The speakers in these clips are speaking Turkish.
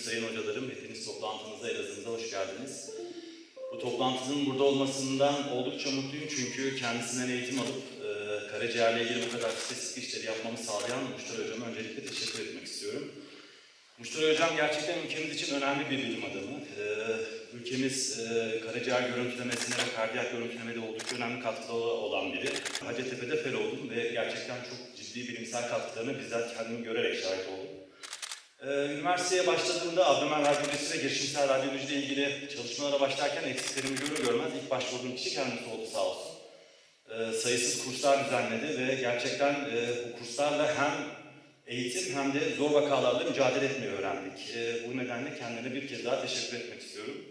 sayın hocalarım, hepiniz toplantımıza, Elazığ'ımıza hoş geldiniz. Bu toplantının burada olmasından oldukça mutluyum çünkü kendisinden eğitim alıp e, karaciğerle ilgili bu kadar spesifik işleri yapmamı sağlayan Muştara Hocam'a öncelikle teşekkür etmek istiyorum. Muştara Hocam gerçekten ülkemiz için önemli bir bilim adamı. E, ülkemiz e, karaciğer görüntülemesine ve kardiyak görüntülemede oldukça önemli katkıları olan biri. Hacettepe'de fel oldum ve gerçekten çok ciddi bilimsel katkılarını bizzat kendim görerek şahit oldum. Ee, üniversiteye başladığımda abdomen radyolojisi ve girişimsel radyoloji ile ilgili çalışmalara başlarken eksiklerimi görür görmez ilk başvurduğum kişi kendisi oldu sağ olsun. Ee, sayısız kurslar düzenledi ve gerçekten e, bu kurslarla hem eğitim hem de zor vakalarla mücadele etmeyi öğrendik. Ee, bu nedenle kendine bir kez daha teşekkür etmek istiyorum.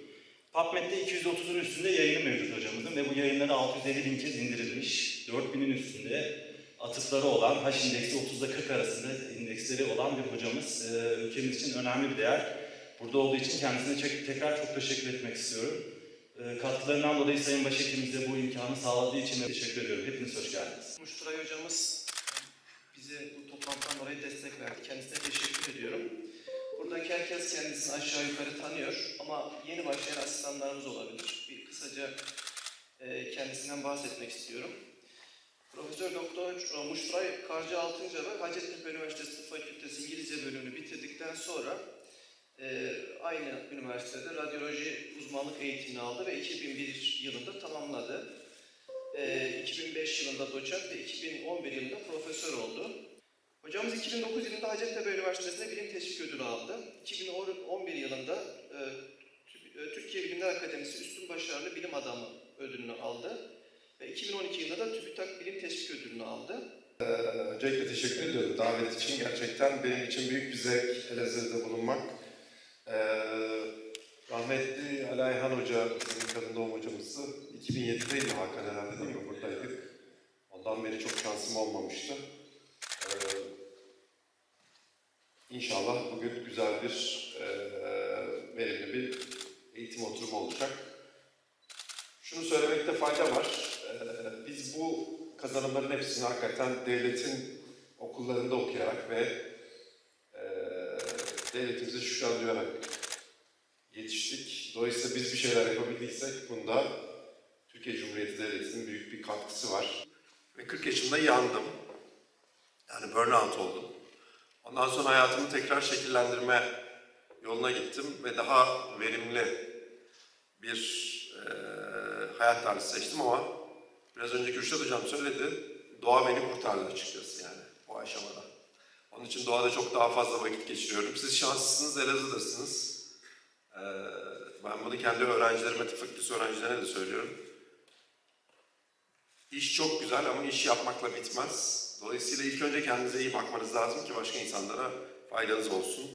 PubMed'de 230'un üstünde yayını mevcut hocamızın ve bu yayınları 650 bin kez indirilmiş. 4000'in üstünde atıfları olan, H indeksi 30'da 40 arasında indeksleri olan bir hocamız. Ee, ülkemiz için önemli bir değer. Burada olduğu için kendisine tek- tekrar çok teşekkür etmek istiyorum. Ee, katkılarından dolayı Sayın Başhekimimize bu imkanı sağladığı için teşekkür ediyorum. Hepiniz hoş geldiniz. Muşturay hocamız bize bu toplantıdan dolayı destek verdi. Kendisine teşekkür ediyorum. Buradaki herkes kendisini aşağı yukarı tanıyor ama yeni başlayan asistanlarımız olabilir. Bir kısaca e, kendisinden bahsetmek istiyorum. Profesör Doktor Muşturay Karcı Altınca'da Hacettepe Üniversitesi Fakültesi İngilizce bölümünü bitirdikten sonra e, aynı üniversitede radyoloji uzmanlık eğitimini aldı ve 2001 yılında tamamladı. Ee, 2005 yılında doçent ve 2011 yılında profesör oldu. Hocamız 2009 yılında Hacettepe Üniversitesi'nde bilim teşvik ödülü aldı. 2011 yılında e, e, Türkiye Bilimler Akademisi Üstün Başarılı Bilim Adamı ödülünü aldı. Ve 2012 yılında da TÜBİTAK Teşvik Ödülünü aldı. Öncelikle teşekkür ediyorum davet için. Gerçekten benim için büyük bir zevk Elazığ'da bulunmak. Ee, rahmetli Ali Ayhan Hoca, bizim kadın doğum hocamızdı. 2007'deydi Hakan herhalde değil mi? Buradaydık. Ondan beri çok şansım olmamıştı. Ee, inşallah bugün güzel bir, e, verimli bir eğitim oturumu olacak. Şunu söylemekte fayda var. Kazanımların hepsini hakikaten devletin okullarında okuyarak ve e, devletimize şükranlayarak yetiştik. Dolayısıyla biz bir şeyler yapabildiysek bunda Türkiye Cumhuriyeti Devleti'nin büyük bir katkısı var. Ve 40 yaşında yandım. Yani burnout oldum. Ondan sonra hayatımı tekrar şekillendirme yoluna gittim ve daha verimli bir e, hayat tarzı seçtim ama biraz önce Kürşat Hocam söyledi, doğa beni kurtardı açıkçası yani bu aşamada. Onun için doğada çok daha fazla vakit geçiriyorum. Siz şanslısınız, Elazığ'dasınız. E, ben bunu kendi öğrencilerime, tıp fakültesi öğrencilerine de söylüyorum. İş çok güzel ama iş yapmakla bitmez. Dolayısıyla ilk önce kendinize iyi bakmanız lazım ki başka insanlara faydanız olsun.